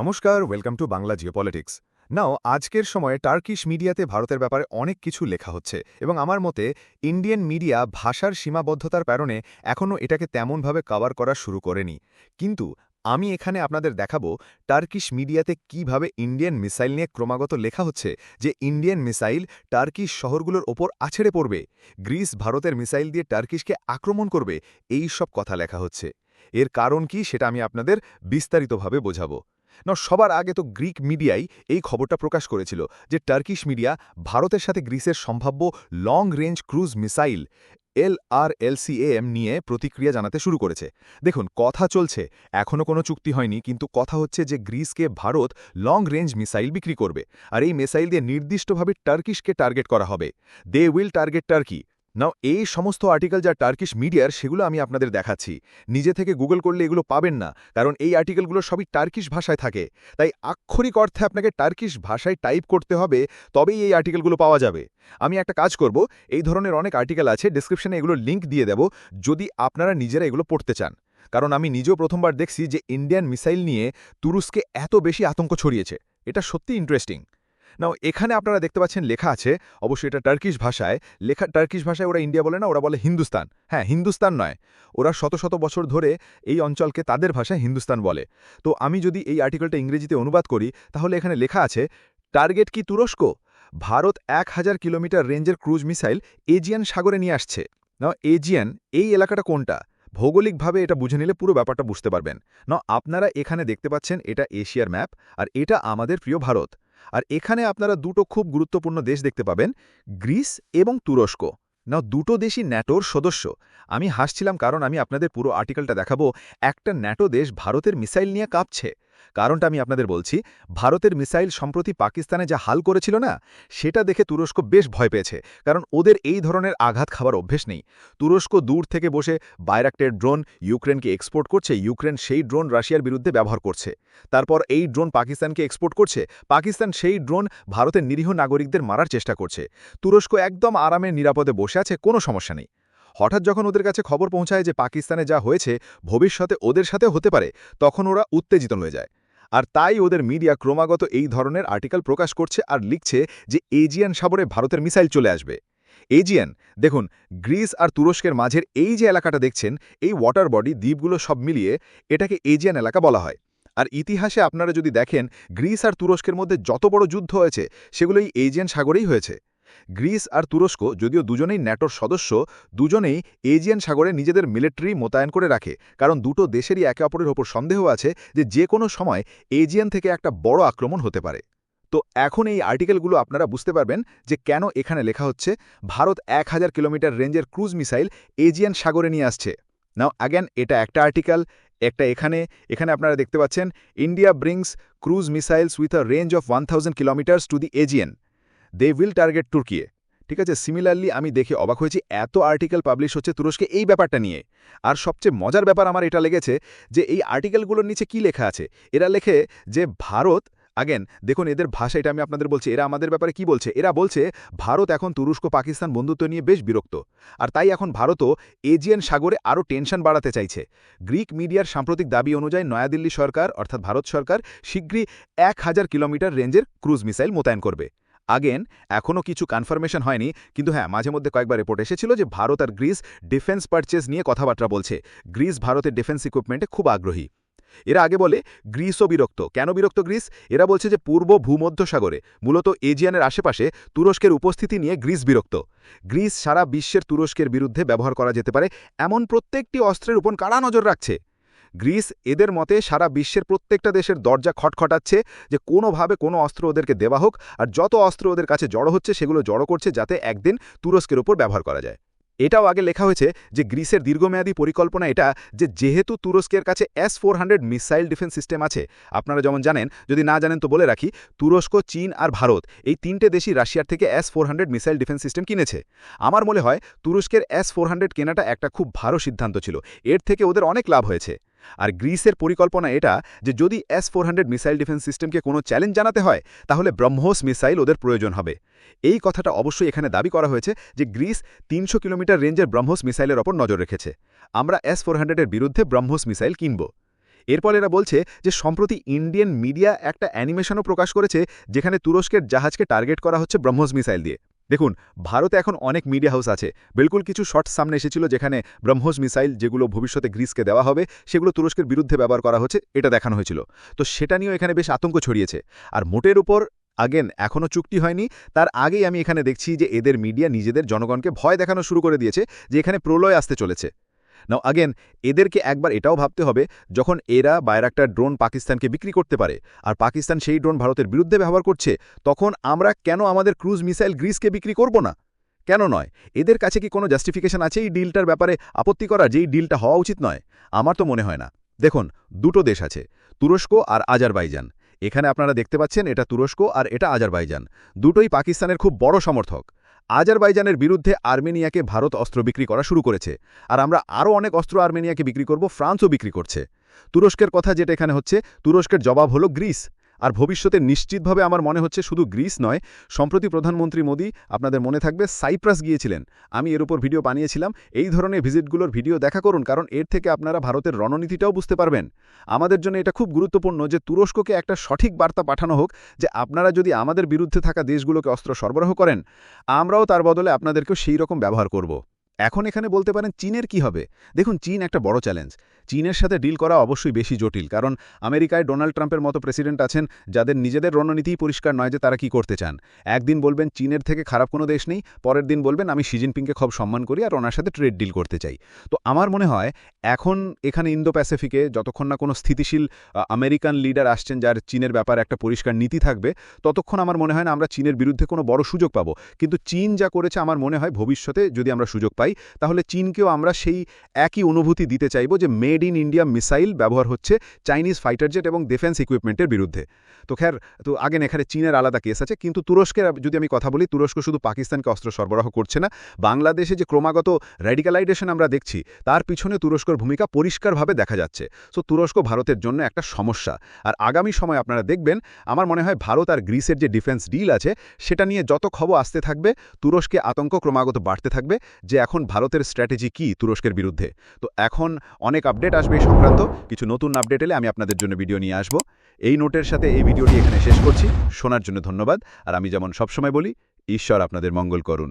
নমস্কার, welcome to Bangla geopolitics. Now, আজকের সময়ে টার্কিশ মিডিয়াতে ভারতের ব্যাপারে অনেক কিছু লেখা হচ্ছে এবং আমার মতে ইন্ডিয়ান মিডিয়া ভাষার সীমাবদ্ধতার কারণে এখনও এটাকে তেমনভাবে কভার করা শুরু করেনি। কিন্তু আমি এখানে আপনাদের দেখাবো টার্কিশ মিডিয়াতে কীভাবে ইন্ডিয়ান মিসাইল নিয়ে ক্রমাগত লেখা হচ্ছে যে ইন্ডিয়ান মিসাইল টার্কিশ শহরগুলোর ওপর আছড়ে পড়বে, গ্রিস ভারতের মিসাইল দিয়ে টার্কিশকে আক্রমণ করবে, এই সব কথা লেখা হচ্ছে। এর কারণ কি সেটা আমি আপনাদের বিস্তারিতভাবে বোঝাবো। না, সবার আগে তো গ্রিক মিডিয়াই এই খবরটা প্রকাশ করেছিল যে টার্কিশ মিডিয়া ভারতের সাথে গ্রিসের সম্ভাব্য long range cruise missile L R নিয়ে প্রতিক্রিয়া জানাতে শুরু করেছে। দেখুন, কথা চলছে এখনও কোনো চুক্তি হয়নি, কিন্তু কথা হচ্ছে যে গ্রিসকে ভারত লং রেঞ্জ মিসাইল বিক্রি করবে। আর এই মিসাইল দিয়ে নির্দিষ্টভাবে টার্কিশকে টার্গেট করা হবে। They will target Turkey. Now, এই সমস্ত আর্টিকেল যা টার্কিশ মিডিয়ার সেগুলো আমি আপনাদের দেখাচ্ছি। নিজে থেকে গুগল করলে এগুলো পাবেন না, কারণ এই আর্টিকেলগুলো সবই টার্কিশ ভাষায় থাকে। তাই আক্ষরিক অর্থে আপনাকে টার্কিশ ভাষায় টাইপ করতে হবে, তবেই এই আর্টিকেলগুলো পাওয়া যাবে। আমি একটা কাজ করব, এই ধরনের অনেক আর্টিকেল আছে ডিসক্রিপশনে এগুলো লিঙ্ক দিয়ে দেব, যদি আপনারা নিজেরা এগুলো পড়তে চান। কারণ আমি নিজেও প্রথমবার দেখছি যে ইন্ডিয়ান মিসাইল নিয়ে তুরস্কে এত বেশি আতঙ্ক ছড়িয়েছে। এটা সত্যি ইন্টারেস্টিং নাও এখানে আপনারা দেখতে পাচ্ছেন লেখা আছে, অবশ্যই এটা টার্কিশ ভাষায়, লেখা টার্কিশ ভাষায় ওরা ইন্ডিয়া বলে না, ওরা বলে হিন্দুস্তান হ্যাঁ হিন্দুস্তান নয়। ওরা শত শত বছর ধরে এই অঞ্চলকে তাদের ভাষায় হিন্দুস্তান বলে। তো আমি যদি এই আর্টিকেলটা ইংরেজিতে অনুবাদ করি, তাহলে এখানে লেখা আছে টার্গেট কি তুরস্ক? ভারত এক হাজার কিলোমিটার রেঞ্জের ক্রুজ মিসাইল এজিয়ান সাগরে নিয়ে আসছে। না এজিয়ান এই এলাকাটা কোনটা? ভৌগোলিকভাবে এটা বুঝে নিলে পুরো ব্যাপারটা বুঝতে পারবেন। না আপনারা এখানে দেখতে পাচ্ছেন এটা এশিয়ার ম্যাপ আর এটা আমাদের প্রিয় ভারত। আর এখানে আপনারা দুটো খুব গুরুত্বপূর্ণ দেশ দেখতে পাবেন, গ্রিস এবং তুরস্ক। না দুটো দেশই ন্যাটোর সদস্য। আমি হাসছিলাম কারণ আমি আপনাদের পুরো আর্টিকেলটা দেখাবো। একটা ন্যাটো দেশ ভারতের মিসাইল নিয়ে কাঁপছে। কারণটা আমি আপনাদের বলছি, ভারতের মিসাইল সম্প্রতি পাকিস্তানে যা হাল করেছিল না, সেটা দেখে তুরস্ক বেশ ভয় পেয়েছে, কারণ ওদের এই ধরনের আঘাত খাবার অভ্যেস নেই। তুরস্ক দূর থেকে বসে বাইরাক্টের ড্রোন ইউক্রেনকে এক্সপোর্ট করছে, ইউক্রেন সেই ড্রোন রাশিয়ার বিরুদ্ধে ব্যবহার করছে। তারপর এই ড্রোন পাকিস্তানকে এক্সপোর্ট করছে, পাকিস্তান সেই ড্রোন ভারতের নিরীহ নাগরিকদের মারার চেষ্টা করছে। তুরস্ক একদম আরামে নিরাপদে বসে আছে, কোনো সমস্যা নেই। হঠাৎ যখন ওদের কাছে খবর পৌঁছায় যে পাকিস্তানে যা হয়েছে, ভবিষ্যতে ওদের সাথে হতে পারে, তখন ওরা উত্তেজিত হয়ে যায়। আর তাই ওদের মিডিয়া ক্রমাগত এই ধরনের আর্টিকেল প্রকাশ করছে আর লিখছে যে এজিয়ান সাগরে ভারতের মিসাইল চলে আসবে। এজিয়ান, দেখুন, গ্রিস আর তুরস্কের মাঝের এই যে এলাকাটা দেখছেন, এই ওয়াটার বডি দ্বীপগুলো সব মিলিয়ে এটাকে এজিয়ান এলাকা বলা হয়। আর ইতিহাসে আপনারা যদি দেখেন, গ্রিস আর তুরস্কের মধ্যে যত বড় যুদ্ধ হয়েছে, সেগুলো এই এজিয়ান সাগরেই হয়েছে। গ্রিস আর তুরস্ক যদিও দুজনেই ন্যাটোর সদস্য, দুজনেই এজিয়ান সাগরে নিজেদের মিলিটারি মোতায়েন করে রাখে। কারণ দুটো দেশেরই একে অপরের ওপর সন্দেহ আছে যে যে কোনো সময় এজিয়ান থেকে একটা বড় আক্রমণ হতে পারে। তো এখন এই আর্টিকেলগুলো আপনারা বুঝতে পারবেন যে কেন এখানে লেখা হচ্ছে, ভারত এক হাজার কিলোমিটার রেঞ্জের ক্রুজ মিসাইল এজিয়ান সাগরে নিয়ে আসছে। নাও অ্যাগেন এটা একটা আর্টিকেল, একটা এখানে এখানে আপনারা দেখতে পাচ্ছেন, India brings cruise missiles with a range of one thousand kilometres to the Aegean. They will target Turkiye ঠিক আছে? সিমিলারলি আমি দেখে অবাক হয়েছি, এত আর্টিকেল পাবলিশ হচ্ছে তুরস্কে এই ব্যাপারটা নিয়ে। আর সবচেয়ে মজার ব্যাপার আমার এটা লেগেছে যে এই আর্টিকেলগুলোর নিচে কি লেখা আছে? এরা লেখে যে ভারত আগেন দেখুন এদের ভাষা, এটা আমি আপনাদের বলছি, এরা আমাদের ব্যাপারে কি বলছে? এরা বলছে, ভারত এখন তুরস্ক, পাকিস্তান বন্ধুত্ব নিয়ে বেশ বিরক্ত। আর তাই এখন ভারতও এজিয়ান সাগরে আরও টেনশন বাড়াতে চাইছে। গ্রিক মিডিয়ার সাম্প্রতিক দাবি অনুযায়ী নয়াদিল্লি সরকার, অর্থাৎ ভারত সরকার, শীঘ্রই এক হাজার কিলোমিটার রেঞ্জের ক্রুজ মিসাইল মোতায়েন করবে। আগেন এখনও কিছু কনফার্মেশন হয়নি, কিন্তু হ্যাঁ মাঝে মধ্যে কয়েকবার রিপোর্ট এসেছিল যে ভারত আর গ্রিস ডিফেন্স পারচেস নিয়ে কথাবার্তা বলছে। গ্রিস ভারতের ডিফেন্স ইকুইপমেন্টে খুব আগ্রহী। এরা আগে বলে, গ্রিসও বিরক্ত। কেন বিরক্ত গ্রিস? এরা বলছে যে পূর্ব ভূমধ্য সাগরে, মূলত এজিয়ানের আশেপাশে, তুরস্কের উপস্থিতি নিয়ে গ্রিস বিরক্ত। গ্রিস সারা বিশ্বের তুরস্কের বিরুদ্ধে ব্যবহার করা যেতে পারে, এমন প্রত্যেকটি অস্ত্রের উপর কারা নজর রাখছে? গ্রিস এদের মতে সারা বিশ্বের প্রত্যেকটা দেশের দরজা খটখটাচ্ছে যে কোনোভাবে কোনো অস্ত্র ওদেরকে দেওয়া হোক, আর যত অস্ত্র ওদের কাছে জড়ো হচ্ছে সেগুলো জড়ো করছে যাতে একদিন তুরস্কের ওপর ব্যবহার করা যায়। এটাও আগে লেখা হয়েছে যে গ্রিসের দীর্ঘমেয়াদী পরিকল্পনা এটা যে যেহেতু তুরস্কের কাছে S four missile defence system আছে, আপনারা যেমন জানেন, যদি না জানেন তো বলে রাখি, তুরস্ক, চীন আর ভারত এই তিনটে দেশই রাশিয়ার থেকে S four missile defence system কিনেছে। আমার মনে হয় তুরস্কের এস ফোর কেনাটা একটা খুব ভালো সিদ্ধান্ত ছিল, এর থেকে ওদের অনেক লাভ হয়েছে। আর গ্রিসের পরিকল্পনা এটা যে যদি এস ফোর মিসাইল ডিফেন্স সিস্টেমকে কোনো চ্যালেঞ্জ জানাতে হয়, তাহলে ব্রহ্মোস মিসাইল ওদের প্রয়োজন হবে। এই কথাটা অবশ্যই এখানে দাবি করা হয়েছে যে গ্রিস তিনশো কিলোমিটার রেঞ্জের ব্রহ্মোস মিসাইলের ওপর নজর রেখেছে। আমরা এস ফোর হান্ড্রেডের বিরুদ্ধে ব্রহ্মোস মিসাইল কিনব। এরপর এরা বলছে যে সম্প্রতি ইন্ডিয়ান মিডিয়া একটা অ্যানিমেশনও প্রকাশ করেছে, যেখানে তুরস্কের জাহাজকে টার্গেট করা হচ্ছে ব্রহ্মোস মিসাইল দিয়ে। দেখুন, ভারতে এখন অনেক মিডিয়া হাউস আছে। বিলকুল কিছু শর্টস সামনে এসেছিল যেখানে ব্রহ্মোস মিসাইল যেগুলো ভবিষ্যতে গ্রিসকে দেওয়া হবে, সেগুলো তুরস্কের বিরুদ্ধে ব্যবহার করা হচ্ছে, এটা দেখানো হয়েছিল। তো সেটা নিয়েও এখানে বেশ আতঙ্ক ছড়িয়েছে। আর মোটের উপর আগেন এখনও চুক্তি হয়নি। তার আগেই আমি এখানে দেখছি যে এদের মিডিয়া নিজেদের জনগণকে ভয় দেখানো শুরু করে দিয়েছে, যে এখানে প্রলয় আসতে চলেছে। নাও আগেন এদেরকে একবার এটাও ভাবতে হবে, যখন এরা বাইরাক্টার ড্রোন পাকিস্তানকে বিক্রি করতে পারে, আর পাকিস্তান সেই ড্রোন ভারতের বিরুদ্ধে ব্যবহার করছে, তখন আমরা কেন আমাদের ক্রুজ মিসাইল গ্রিসকে বিক্রি করব না? কেন নয়? এদের কাছে কি কোনো জাস্টিফিকেশন আছে এই ডিলটার ব্যাপারে আপত্তি করা যে এই ডিলটা হওয়া উচিত নয়? আমার তো মনে হয় না। দেখুন, দুটো দেশ আছে, তুরস্ক আর আজারবাইজান। এখানে আপনারা দেখতে পাচ্ছেন এটা তুরস্ক আর এটা আজারবাইজান। দুটোই পাকিস্তানের খুব বড় সমর্থক। আজারবাইজানের বিরুদ্ধে আর্মেনিয়াকে ভারত অস্ত্র বিক্রি করা শুরু করেছে, আর আমরা আরও অনেক অস্ত্র আর্মেনিয়াকে বিক্রি করব, ফ্রান্সও বিক্রি করছে। তুরস্কের কথা যেটা এখানে হচ্ছে, তুরস্কের জবাব হলো গ্রিস। আর ভবিষ্যতে নিশ্চিতভাবে আমার মনে হচ্ছে শুধু গ্রিস নয়, সম্প্রতি প্রধানমন্ত্রী মোদী আপনাদের মনে থাকবে সাইপ্রাস গিয়েছিলেন। আমি এর উপর ভিডিও বানিয়েছিলাম, এই ধরনের ভিজিটগুলোর ভিডিও দেখা করুন কারণ এর থেকে আপনারা ভারতের রণনীতিটাও বুঝতে পারবেন। আমাদের জন্য এটা খুব গুরুত্বপূর্ণ যে তুরস্ককে একটা সঠিক বার্তা পাঠানো হোক যে আপনারা যদি আমাদের বিরুদ্ধে থাকা দেশগুলোকে অস্ত্র সরবরাহ করেন, আমরাও তার বদলে আপনাদেরকেও সেই রকম ব্যবহার করব। এখন এখানে বলতে পারেন চীনের কি হবে? দেখুন, চীন একটা বড় চ্যালেঞ্জ চীনের সাথে ডিল করা অবশ্যই বেশি জটিল, কারণ আমেরিকায় ডোনাল্ড ট্রাম্পের মতো প্রেসিডেন্ট আছেন যাদের নিজেদের রণনীতিই পরিষ্কার নয় যে তারা কি করতে চান। একদিন বলবেন, চীনের থেকে খারাপ কোনো দেশ নেই। পরের দিন বলবেন, আমি শি জিনপিংকে খুব সম্মান করি আর ওনার সাথে ট্রেড ডিল করতে চাই। তো আমার মনে হয়, এখন এখানে ইন্দো প্যাসিফিকে যতক্ষণ না কোনো স্থিতিশীল আমেরিকান লিডার আসছেন যার চীনের ব্যাপারে একটা পরিষ্কার নীতি থাকবে, ততক্ষণ আমার মনে হয় না আমরা চীনের বিরুদ্ধে কোনো বড় সুযোগ পাবো। কিন্তু চীন যা করেছে, আমার মনে হয় ভবিষ্যতে যদি আমরা সুযোগ পাই তাহলে চীনকেও আমরা সেই একই অনুভূতি দিতে চাইব যে মেড ইন ইন্ডিয়া মিসাইল ব্যবহার হচ্ছে চাইনিজ ফাইটার জেট এবং ডিফেন্স ইকুইপমেন্টের বিরুদ্ধে। তো খ্যার, তো আগেন এখানে চীনের আলাদা কেস আছে, কিন্তু তুরস্কের, যদি আমি কথা বলি, তুরস্ক শুধু পাকিস্তানকে অস্ত্র সরবরাহ করছে না, বাংলাদেশে যে ক্রমাগত র্যাডিক্যালাইজেশন আমরা দেখছি, তার পিছনে তুরস্কর ভূমিকা পরিষ্কারভাবে দেখা যাচ্ছে। সো তুরস্ক ভারতের জন্য একটা সমস্যা। আর আগামী সময় আপনারা দেখবেন, আমার মনে হয় ভারত আর গ্রিসের যে ডিফেন্স ডিল আছে, সেটা নিয়ে যত খবর আসতে থাকবে, তুরস্কে আতঙ্ক ক্রমাগত বাড়তে থাকবে, যে এখন ভারতের স্ট্র্যাটেজি কি তুরস্কের বিরুদ্ধে? তো এখন অনেক আপডেট আসবে এই সংক্রান্ত, কিছু নতুন আপডেট এলে আমি আপনাদের জন্য ভিডিও নিয়ে আসব। এই নোটের সাথে এই ভিডিওটি এখানে শেষ করছি। শোনার জন্য ধন্যবাদ। আর আমি যেমন সবসময় বলি, ঈশ্বর আপনাদের মঙ্গল করুন।